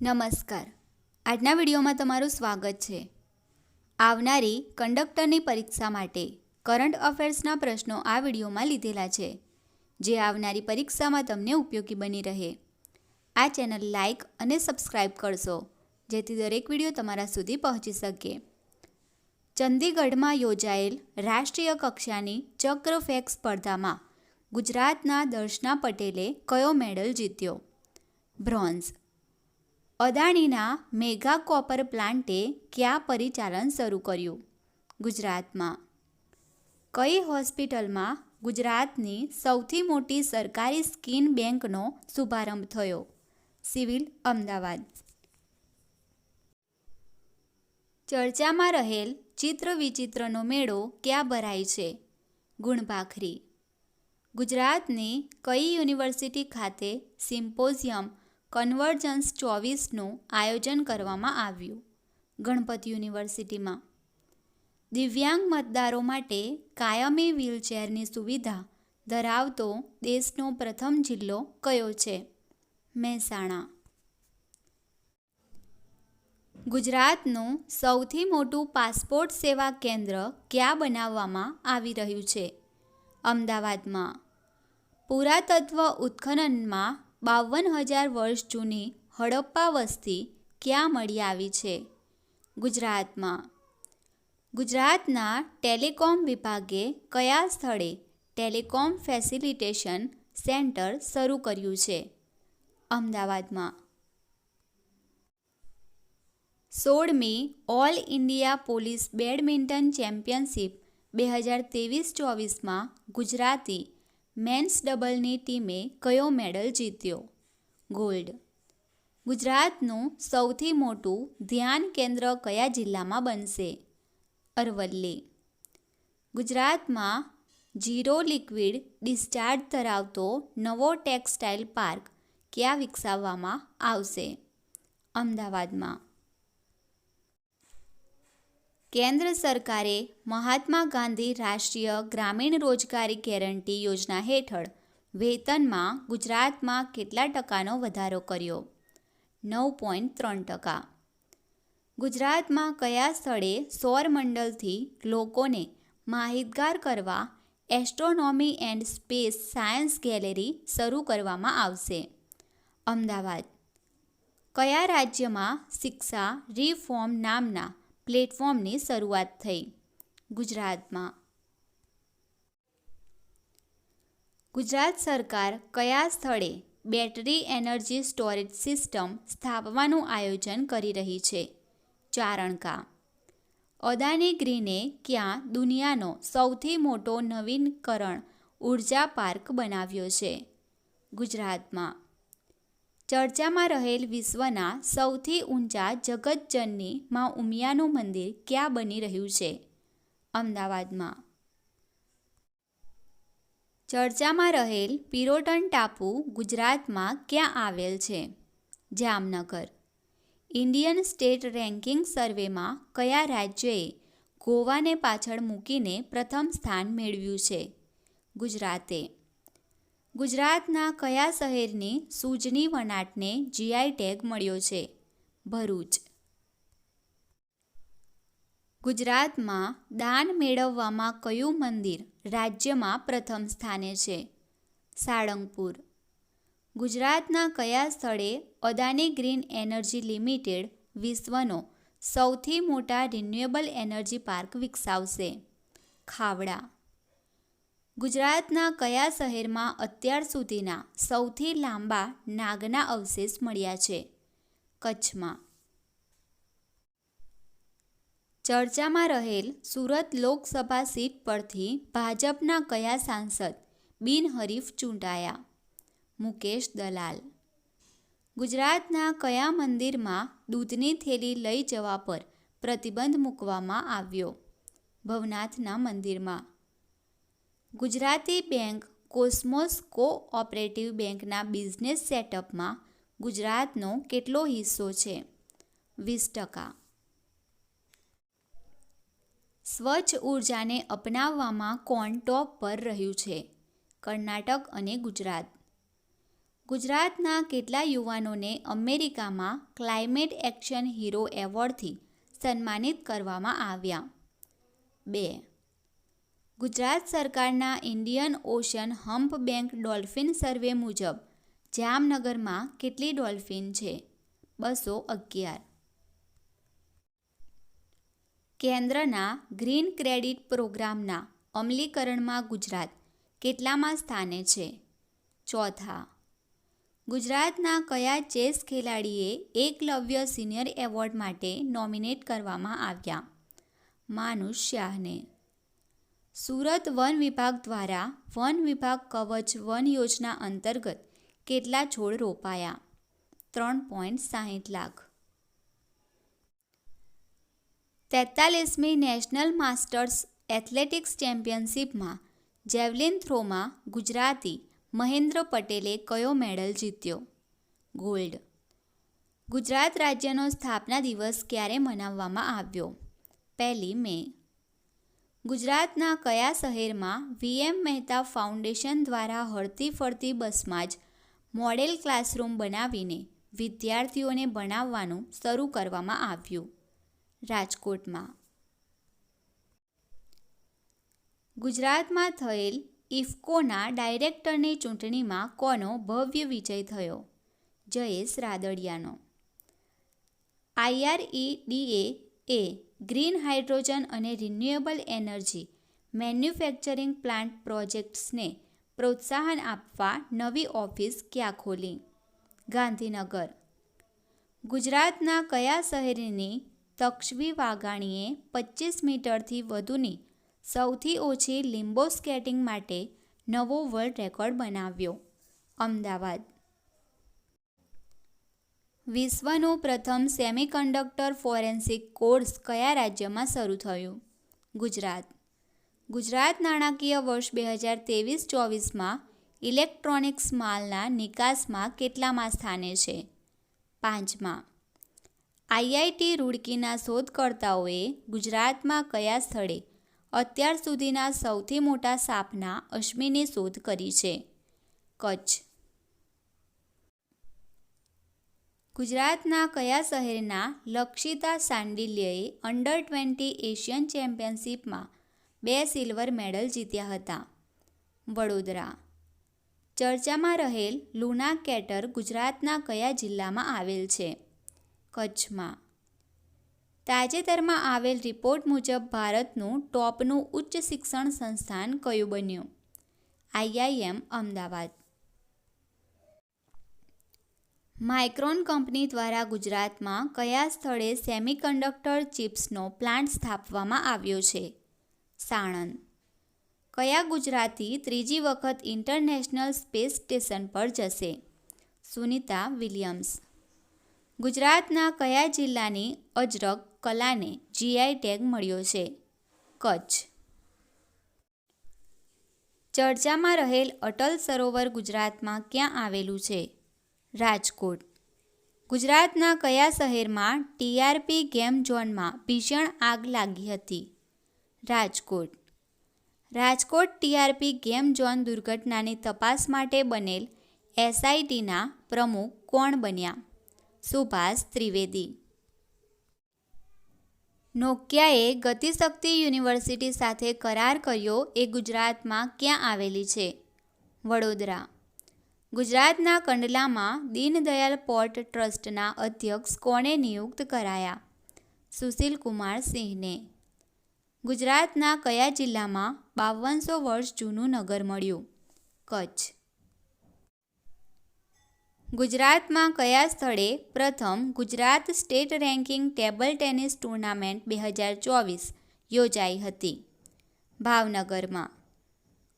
નમસ્કાર. આજના વિડીયોમાં તમારું સ્વાગત છે. આવનારી કંડક્ટરની પરીક્ષા માટે કરંટ અફેર્સના પ્રશ્નો આ વિડીયોમાં લીધેલા છે, જે આવનારી પરીક્ષામાં તમને ઉપયોગી બની રહે. આ ચેનલ લાઇક અને સબસ્ક્રાઇબ કરશો, જેથી દરેક વીડિયો તમારા સુધી પહોંચી શકે. ચંદીગઢમાં યોજાયેલ રાષ્ટ્રીય કક્ષાની ચક્ર ફેંક સ્પર્ધામાં ગુજરાતના દર્શના પટેલે કયો મેડલ જીત્યો? બ્રોન્ઝ અદાણીના મેગા કોપર પ્લાન્ટે ક્યાં પરિચાલન શરૂ કર્યું? ગુજરાતમાં. કઈ હોસ્પિટલમાં ગુજરાતની સૌથી મોટી સરકારી સ્કીન બેંકનો શુભારંભ થયો? સિવિલ અમદાવાદ. ચર્ચામાં રહેલ ચિત્ર વિચિત્રનો મેળો ક્યાં ભરાય છે? ગુણભાખરી. ગુજરાતની કઈ યુનિવર્સિટી ખાતે સિમ્પોઝિયમ કન્વર્જન્સ ચોવીસનું આયોજન કરવામાં આવ્યું. ગણપત યુનિવર્સિટીમાં. દિવ્યાંગ મતદારો માટે કાયમી વ્હીલચેરની સુવિધા ધરાવતો દેશનો પ્રથમ જિલ્લો કયો છે? મહેસાણા. ગુજરાતનું સૌથી મોટું પાસપોર્ટ સેવા કેન્દ્ર ક્યાં બનાવવામાં આવી રહ્યું છે? અમદાવાદમાં. પુરાતત્વ ઉત્ખનનમાં બાવન હજાર વર્ષ જૂની હડપ્પા વસ્તી ક્યાં મળી આવી છે? ગુજરાતમાં. ગુજરાતના ટેલિકોમ વિભાગે કયા સ્થળે ટેલિકોમ ફેસિલિટેશન સેન્ટર શરૂ કર્યું છે? અમદાવાદમાં. સોળમી all India police badminton championship બે હજાર ત્રેવીસ ચોવીસમાં ગુજરાતી મેન્સ ડબલની ટીમે કયો મેડલ જીત્યો? ગોલ્ડ. ગુજરાતનું સૌથી મોટું ધ્યાન કેન્દ્ર કયા જિલ્લામાં બનશે? અરવલ્લી. ગુજરાતમાં ઝીરો લિક્વિડ ડિસ્ચાર્જ ધરાવતો નવો ટેક્સટાઇલ પાર્ક ક્યાં વિકસાવવામાં આવશે? અમદાવાદમાં. કેન્દ્ર સરકારે મહાત્મા ગાંધી રાષ્ટ્રીય ગ્રામીણ રોજગારી ગેરંટી યોજના હેઠળ વેતનમાં ગુજરાતમાં કેટલા ટકાનો વધારો કર્યો? નવ પોઈન્ટ ત્રણ ટકા. ગુજરાતમાં કયા સ્થળે સૌરમંડળથી લોકોને માહિતગાર કરવા astronomy and space science gallery શરૂ કરવામાં આવશે? અમદાવાદ. કયા રાજ્યમાં શિક્ષા રિફોર્મ નામના પ્લેટફોર્મની શરૂઆત થઈ. ગુજરાતમાં ગુજરાત સરકાર કયા સ્થળે બેટરી એનર્જી સ્ટોરેજ સિસ્ટમ સ્થાપવાનું આયોજન કરી રહી છે? ચારણકા. અદાની ગ્રીને ક્યાં દુનિયાનો સૌથી મોટો નવીનકરણ ઊર્જા પાર્ક બનાવ્યો છે? ગુજરાતમાં ચર્ચામાં રહેલ વિશ્વના સૌથી ઊંચા જગતજનની મા ઉમિયાનું મંદિર ક્યાં બની રહ્યું છે? અમદાવાદમાં. ચર્ચામાં રહેલ પિરોટન ટાપુ ગુજરાતમાં ક્યાં આવેલ છે? જામનગર. ઇન્ડિયન સ્ટેટ રેન્કિંગ સર્વેમાં કયા રાજ્યએ ગોવાને પાછળ મૂકીને પ્રથમ સ્થાન મેળવ્યું છે? ગુજરાતે. ગુજરાતના કયા શહેરની સૂજની વનાટને જીઆઈ ટેગ મળ્યો છે? ભરૂચ. ગુજરાતમાં દાન મેળવવામાં કયું મંદિર રાજ્યમાં પ્રથમ સ્થાને છે? સાળંગપુર. ગુજરાતના કયા સ્થળે અદાની ગ્રીન એનર્જી લિમિટેડ વિશ્વનો સૌથી મોટા રિન્યુએબલ એનર્જી પાર્ક વિકસાવશે? ખાવડા. ગુજરાતના કયા શહેરમાં અત્યાર સુધીના સૌથી લાંબા નાગના અવશેષ મળ્યા છે? કચ્છમાં. ચર્ચામાં રહેલ સુરત લોકસભા સીટ પરથી ભાજપના કયા સાંસદ બિનહરીફ ચૂંટાયા? મુકેશ દલાલ. ગુજરાતના કયા મંદિરમાં દૂધની થેલી લઈ જવા પર પ્રતિબંધ મૂકવામાં આવ્યો? ભવનાથના મંદિરમાં. ગુજરાતી બેંક કોસ્મોસ કોઓપરેટિવ બેંકના બિઝનેસ સેટઅપમાં ગુજરાતનો કેટલો હિસ્સો છે? વીસ ટકા. સ્વચ્છ ઉર્જાને અપનાવવામાં કોણ ટોપ પર રહ્યું છે? કર્ણાટક અને ગુજરાત. ગુજરાતના કેટલા યુવાનોને અમેરિકામાં ક્લાઇમેટ એક્શન હીરો એવોર્ડથી સન્માનિત કરવામાં આવ્યા? બે. ગુજરાત સરકારના Indian ocean hump bank dolphin survey મુજબ જામનગરમાં કેટલી ડોલ્ફિન છે? બસો અગિયાર. કેન્દ્રના ગ્રીન ક્રેડિટ પ્રોગ્રામના અમલીકરણમાં ગુજરાત કેટલામાં સ્થાને છે? ચોથા. ગુજરાતના કયા ચેસ ખેલાડીએ એકલવ્ય સિનિયર એવોર્ડ માટે નોમિનેટ કરવામાં આવ્યા? માનુષ શાહને. સુરત વન વિભાગ દ્વારા વન વિભાગ કવચ વન યોજના અંતર્ગત કેટલા છોડ રોપાયા? ત્રણ પોઈન્ટ સાહીઠ લાખ. તેતાલીસમી નેશનલ માસ્ટર્સ એથ્લેટિક્સ ચેમ્પિયનશિપમાં જેવલિન થ્રોમાં ગુજરાતી મહેન્દ્ર પટેલે કયો મેડલ જીત્યો? ગોલ્ડ. ગુજરાત રાજ્યનો સ્થાપના દિવસ ક્યારે મનાવવામાં આવ્યો? પહેલી મે. ગુજરાતના કયા શહેરમાં વીએમ મહેતા ફાઉન્ડેશન દ્વારા હળતી ફરતી બસમાં જ મોડેલ ક્લાસરૂમ બનાવીને વિદ્યાર્થીઓને ભણાવવાનું શરૂ કરવામાં આવ્યું? રાજકોટમાં. ગુજરાતમાં થયેલ ઇફકોના ડાયરેક્ટરની ચૂંટણીમાં કોનો ભવ્ય વિજય થયો? જયેશ રાદડિયાનો. આઈઆરઈડીએ એ ગ્રીન હાઇડ્રોજન અને રિન્યુએબલ એનર્જી મેન્યુફેક્ચરિંગ પ્લાન્ટ પ્રોજેક્ટ્સને પ્રોત્સાહન આપવા નવી ઓફિસ ક્યાં ખોલી? ગાંધીનગર. ગુજરાતના કયા શહેરની તક્ષવી વાઘાણીએ પચીસ મીટરથી વધુની સૌથી ઓછી લિમ્બો સ્કેટિંગ માટે નવો વર્લ્ડ રેકોર્ડ બનાવ્યો? અમદાવાદ. વિશ્વનું પ્રથમ સેમિકન્ડક્ટર ફોરેન્સિક કોર્સ કયા રાજ્યમાં શરૂ થયું? ગુજરાત. ગુજરાત નાણાકીય વર્ષ બે હજાર ત્રેવીસ ચોવીસમાં ઇલેક્ટ્રોનિક્સ માલના નિકાસમાં કેટલામાં સ્થાને છે? પાંચમાં. આઈઆઈટી રૂડકીના શોધકર્તાઓએ ગુજરાતમાં કયા સ્થળે અત્યાર સુધીના સૌથી મોટા સાપના અશ્મિની શોધ કરી છે? કચ્છ. ગુજરાતના કયા શહેરના લક્ષિતા સાંડિલ્યએ અંડર ટ્વેન્ટી એશિયન ચેમ્પિયનશિપમાં બે સિલ્વર મેડલ જીત્યા હતા. વડોદરા. ચર્ચામાં રહેલ લુના કેટર ગુજરાતના કયા જિલ્લામાં આવેલ છે? કચ્છમાં. તાજેતરમાં આવેલ રિપોર્ટ મુજબ ભારતનું ટોપનું ઉચ્ચ શિક્ષણ સંસ્થાન કયું બન્યું? આઈઆઈએમ, અમદાવાદ. માઇક્રોન કંપની દ્વારા ગુજરાતમાં કયા સ્થળે સેમિકન્ડક્ટર ચિપ્સનો પ્લાન્ટ સ્થાપવામાં આવ્યો છે? સાણંદ. કયા ગુજરાતી ત્રીજી વખત ઇન્ટરનેશનલ સ્પેસ સ્ટેશન પર જશે? સુનિતા વિલિયમ્સ. ગુજરાતના કયા જિલ્લાની અજરક કલાને જીઆઈ ટેગ મળ્યો છે? કચ્છ. ચર્ચામાં રહેલ અટલ સરોવર ગુજરાતમાં ક્યાં આવેલું છે? રાજકોટ. ગુજરાતના કયા શહેરમાં ટીઆરપી ગેમ ઝોનમાં ભીષણ આગ લાગી હતી? Rajkot. Rajkot TRP game zone દુર્ઘટનાની તપાસ માટે બનેલ એસઆઈટીના પ્રમુખ કોણ બન્યા? સુભાષ ત્રિવેદી. નોકિયાએ ગતિશક્તિ યુનિવર્સિટી સાથે કરાર કર્યો એ ગુજરાતમાં ક્યાં આવેલી છે? વડોદરા. ગુજરાતના કંડલામાં દીનદયાલ પોર્ટ ટ્રસ્ટના અધ્યક્ષ કોણે નિયુક્ત કરાયા? સુશીલ કુમાર સિંહને. ગુજરાતના કયા જિલ્લામાં બાવનસો વર્ષ જૂનું નગર મળ્યું? કચ્છ. ગુજરાતમાં કયા સ્થળે પ્રથમ Gujarat state ranking table tennis tournament બે હજાર ચોવીસ યોજાઈ હતી? ભાવનગરમાં.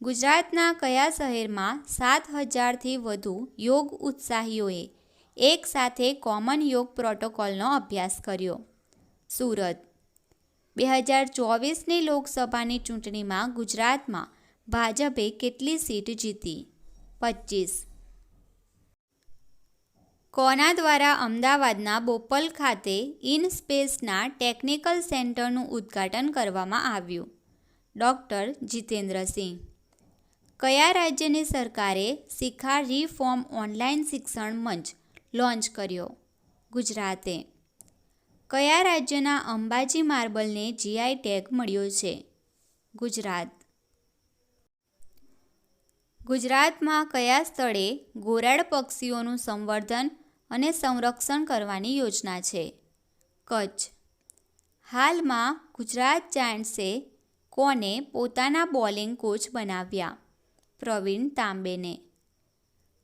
ગુજરાતના કયા શહેરમાં સાત હજારથી વધુ યોગ ઉત્સાહીઓએ એક સાથે કોમન યોગ પ્રોટોકોલનો અભ્યાસ કર્યો? સુરત. બે હજાર ચોવીસની લોકસભાની ચૂંટણીમાં ગુજરાતમાં ભાજપે કેટલી સીટ જીતી? પચીસ. કોના દ્વારા અમદાવાદના બોપલ ખાતે ઇન સ્પેસના ટેકનિકલ સેન્ટરનું ઉદ્ઘાટન કરવામાં આવ્યું? ડૉક્ટર જીતેન્દ્રસિંહ. કયા રાજ્યની સરકારે શિખા રિફોર્મ ઓનલાઈન શિક્ષણ મંચ લોન્ચ કર્યો? ગુજરાતે. કયા રાજ્યના અંબાજી માર્બલને જીઆઈ ટેગ મળ્યો છે? ગુજરાત. ગુજરાતમાં કયા સ્થળે ગોરાડ પક્ષીઓનું સંવર્ધન અને સંરક્ષણ કરવાની યોજના છે? કચ્છ. હાલમાં ગુજરાત જાયન્ટ્સે કોને પોતાના બોલિંગ કોચ બનાવ્યા? પ્રવીણ તાંબેને.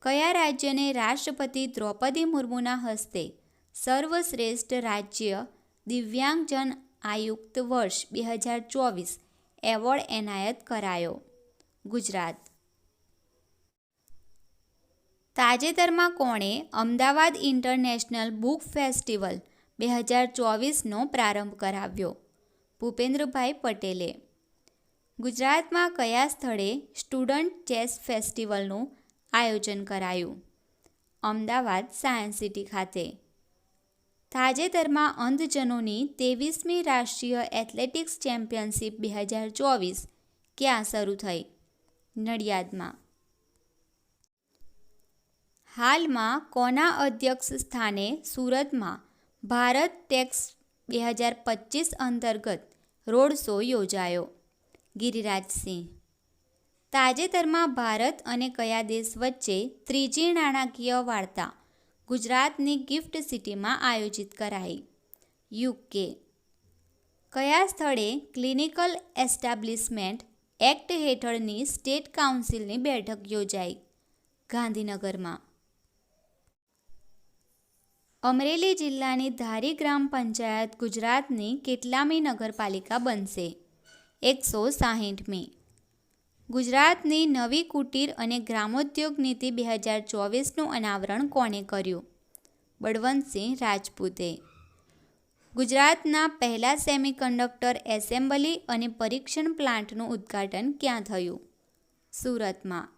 કયા રાજ્યને રાષ્ટ્રપતિ દ્રૌપદી મુર્મુના હસ્તે સર્વશ્રેષ્ઠ રાજ્ય દિવ્યાંગજન આયુક્ત વર્ષ બે હજાર ચોવીસ એવોર્ડ એનાયત કરાયો? ગુજરાત. તાજેતરમાં કોણે અમદાવાદ ઇન્ટરનેશનલ બુક ફેસ્ટિવલ બે હજાર ચોવીસનો પ્રારંભ કરાવ્યો? ભૂપેન્દ્રભાઈ પટેલે. ગુજરાતમાં કયા સ્થળે સ્ટુડન્ટ ચેસ ફેસ્ટિવલનું આયોજન કરાયું? અમદાવાદ સાયન્સ સિટી ખાતે. તાજેતરમાં અંધજનોની ત્રેવીસમી રાષ્ટ્રીય એથ્લેટિક્સ ચેમ્પિયનશિપ બે હજાર ચોવીસ ક્યાં શરૂ થઈ? નડિયાદમાં. હાલમાં કોના અધ્યક્ષ સ્થાને સુરતમાં ભારત ટેક્સ બે હજાર પચીસ અંતર્ગત રોડ શો યોજાયો? ગિરિરાજસિંહ તાજેતરમાં ભારત અને કયા દેશ વચ્ચે ત્રીજી નાણાકીય વાર્તા ગુજરાતની ગિફ્ટ સિટીમાં આયોજિત કરાઈ. યુકે. કયા સ્થળે ક્લિનિકલ એસ્ટાબ્લિશમેન્ટ એક્ટ હેઠળની સ્ટેટ કાઉન્સિલની બેઠક યોજાઈ? ગાંધીનગરમાં. અમરેલી જિલ્લાની ધારી ગ્રામ પંચાયત ગુજરાતની કેટલામી નગરપાલિકા બનશે? એકસો સાહીઠમી. ગુજરાતની નવી કુટીર અને ગ્રામોદ્યોગ નીતિ બે હજાર ચોવીસનું અનાવરણ કોણે કર્યું? બળવંતસિંહ રાજપૂતે. ગુજરાતના પહેલા સેમિકન્ડક્ટર એસેમ્બલી અને પરીક્ષણ પ્લાન્ટનું ઉદ્ઘાટન ક્યાં થયું? સુરતમાં.